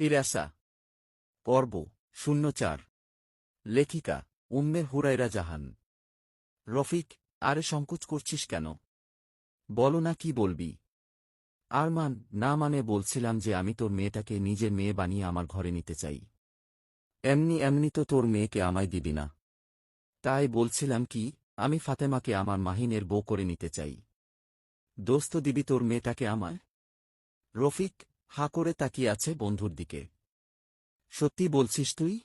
ফিরাসা পর্ব শূন্য চার লেখিকা, উম্মে হুরাইরা জাহান। রফিক, আরে সংকোচ করছিস কেন? বলো না কি বলবি? আরমান, না মানে বলছিলাম যে আমি তোর মেয়েটাকে নিজের মেয়ে বানিয়ে আমার ঘরে নিতে চাই। এমনি এমনি তো তোর মেয়েকে আমায় দিবি না। তাই বলছিলাম কি, আমি ফাতেমাকে আমার মাহিনের বউ করে নিতে চাই। দোস্ত দিবি তোর মেয়েটাকে আমায়? রফিক হা করে তাকিয়ে আছে বন্ধুর দিকে। সত্যি বলছিস তুই?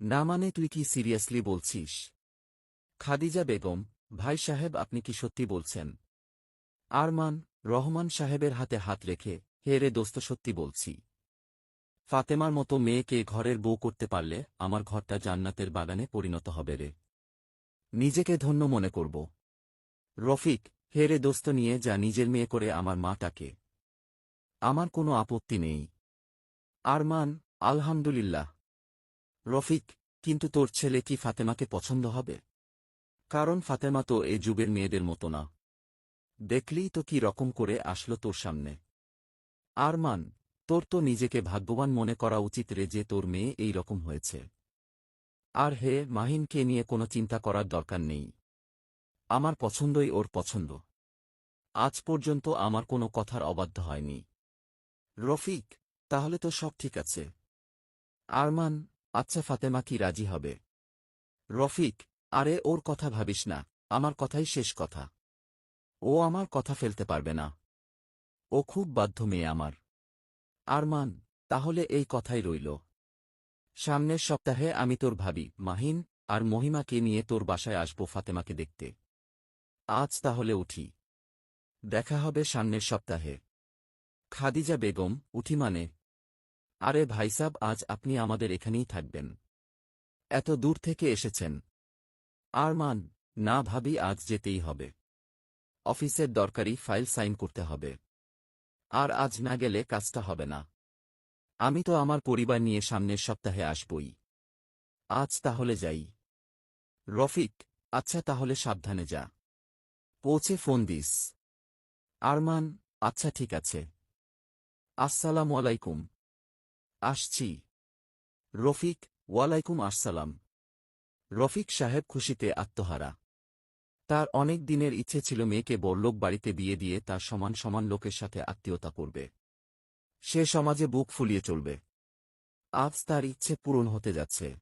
না মানে তুই কি সিরিয়াসলি বলছিস? খাদিজা বেগম, ভাই সাহেব আপনি কি সত্যি বলছেন? আরমান, রহমান সাহেবের হাতে হাত রেখে, হে রে দোস্ত সত্যি বলছি। ফাতেমার মতো মেয়েকে ঘরের বউ করতে পারলে আমার ঘরটা জান্নাতের বাগানে পরিণত হবে রে। নিজেকে ধন্য মনে করব। রফিক, হে রে দোস্ত নিয়ে যা নিজের মেয়ে করে আমার মাটাকে। আমার কোনো আপত্তি নেই। আরমান, আলহামদুলিল্লাহ। রফিক, কিন্তু তোর ছেলে কি ফাতেমাকে পছন্দ হবে? কারণ ফাতেমা তো এ যুগের মেয়েদের মতো না। দেখলেই তো কি রকম করে আসলো তোর সামনে। আরমান, তোর তো নিজেকে ভাগ্যবান মনে করা উচিত রে যে তোর মেয়ে এই রকম হয়েছে। আর হে, মাহিনকে নিয়ে কোনো চিন্তা করার দরকার নেই। আমার পছন্দই ওর পছন্দ। আজ পর্যন্ত আমার কোনো কথার অবাধ্য হয়নি। রফিক, তাহলে তো সব ঠিক আছে। আরমান আচ্ছা ফাতেমা কি রাজি হবে? রফিক, আরে ওর কথা ভাবিস না, আমার কথাই শেষ কথা। ও আমার কথা ফেলতে পারবে না। ও খুব বাধ্য মেয়ে আমার। আরমান, তাহলে এই কথাই রইল। সামনের সপ্তাহে আমি তোর ভাবি, মাহিন, আর মহিমাকে নিয়ে তোর বাসায় আসব ফাতেমাকে দেখতে। আজ তাহলে উঠি। দেখা হবে সামনের সপ্তাহে। খাদিজা বেগম উঠি মানে আরে ভাইসাব আজ আপনি আমাদের এখানেই থাকবেন। এত দূর থেকে এসেছেন। আর মান, না ভাবি আজ যেতেই হবে। অফিসের দরকারি ফাইল সাইন করতে হবে। আর আজ না গেলে কাজটা হবে না। আমি তো আমার পরিবার নিয়ে সামনের সপ্তাহে আসবই। আজ তাহলে যাই। রফিক আচ্ছা তাহলে সাবধানে যা। পৌঁছে ফোন দিস। আরমান আচ্ছা ঠিক আছে। আসসালাম আলাইকুম। আসছি। রফিক, ওয়ালাইকুম আসসালাম। রফিক সাহেব খুশিতে আত্মহারা। তার অনেক দিনের ইচ্ছে ছিল মেয়েকে বড়লোক বাড়িতে বিয়ে দিয়ে তার সমান সমান লোকের সাথে আত্মীয়তা করবে। সে সমাজে বুক ফুলিয়ে চলবে। আজ তার ইচ্ছে পূরণ হতে যাচ্ছে।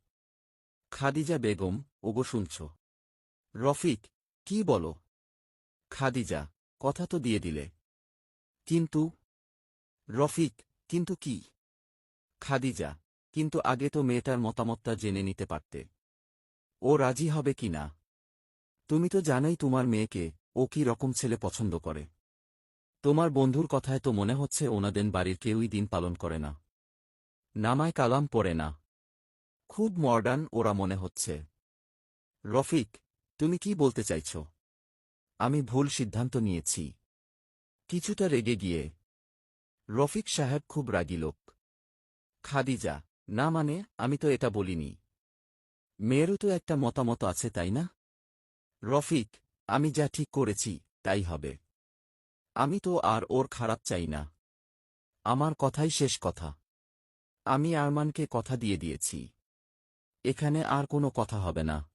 খাদিজা বেগম, ওগো শুনছ। রফিক, কি বলো? খাদিজা, কথা তো দিয়ে দিলে। কিন্তু রফিক, কিন্তু কি? খাদিজা, কিন্তু আগে তো মেয়েটার মতামতটা জেনে নিতে পারতে। ও রাজি হবে কি না? তুমি তো জানোই তোমার মেয়েকে, ও কি রকম ছেলে পছন্দ করে। তোমার বন্ধুর কথায় তো মনে হচ্ছে ওনাদের বাড়ির কেউই দিন পালন করে না। নামায় কালাম পড়ে না। খুব মডার্ন ওরা মনে হচ্ছে। রফিক, তুমি কি বলতে চাইছ? আমি ভুল সিদ্ধান্ত নিয়েছি। কিছুটা রেগে গিয়ে রফিক সাহেব খুব রাগী লোক। খাদিজা, না মানে আমি তো এটা বলিনি। মেয়েরও তো একটা মতামত আছে, তাই না? রফিক, আমি যা ঠিক করেছি, তাই হবে। আমি তো আর ওর খারাপ চাই না। আমার কথাই শেষ কথা। আমি আরমানকে কথা দিয়ে দিয়েছি। এখানে আর কোনো কথা হবে না।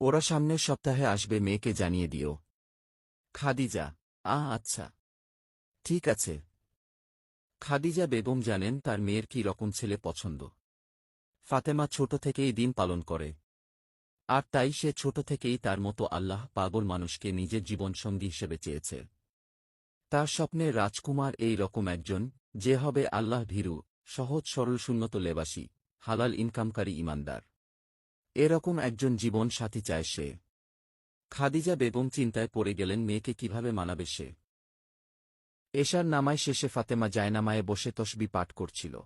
ওরা সামনের সপ্তাহে আসবে, মেয়েকে জানিয়ে দিও। খাদিজা আ আচ্ছা। ঠিক আছে। খাদিজা বেগম জানেন তার মেয়ের কি রকম ছেলে পছন্দ। ফাতেমা ছোট থেকেই দিন পালন করে। আর তাই সে ছোট থেকেই তার মতো আল্লাহ পাগল মানুষকে নিজের জীবনসঙ্গী হিসেবে চেয়েছে। তার স্বপ্নে রাজকুমার এই রকম একজন, যে হবে আল্লাহ ভীরু, সহজ সরল শূন্যত লেবাসী, হালাল ইনকামকারী ইমানদার। এরকম একজন জীবন সাথী চায় সে। খাদিজা বেগম চিন্তায় পড়ে গেলেন মেয়েকে কীভাবে মানাবে সে। এশার নামায় শেষে ফাতেমা জায়নামায়ে বসে তসবি পাঠ করছিল।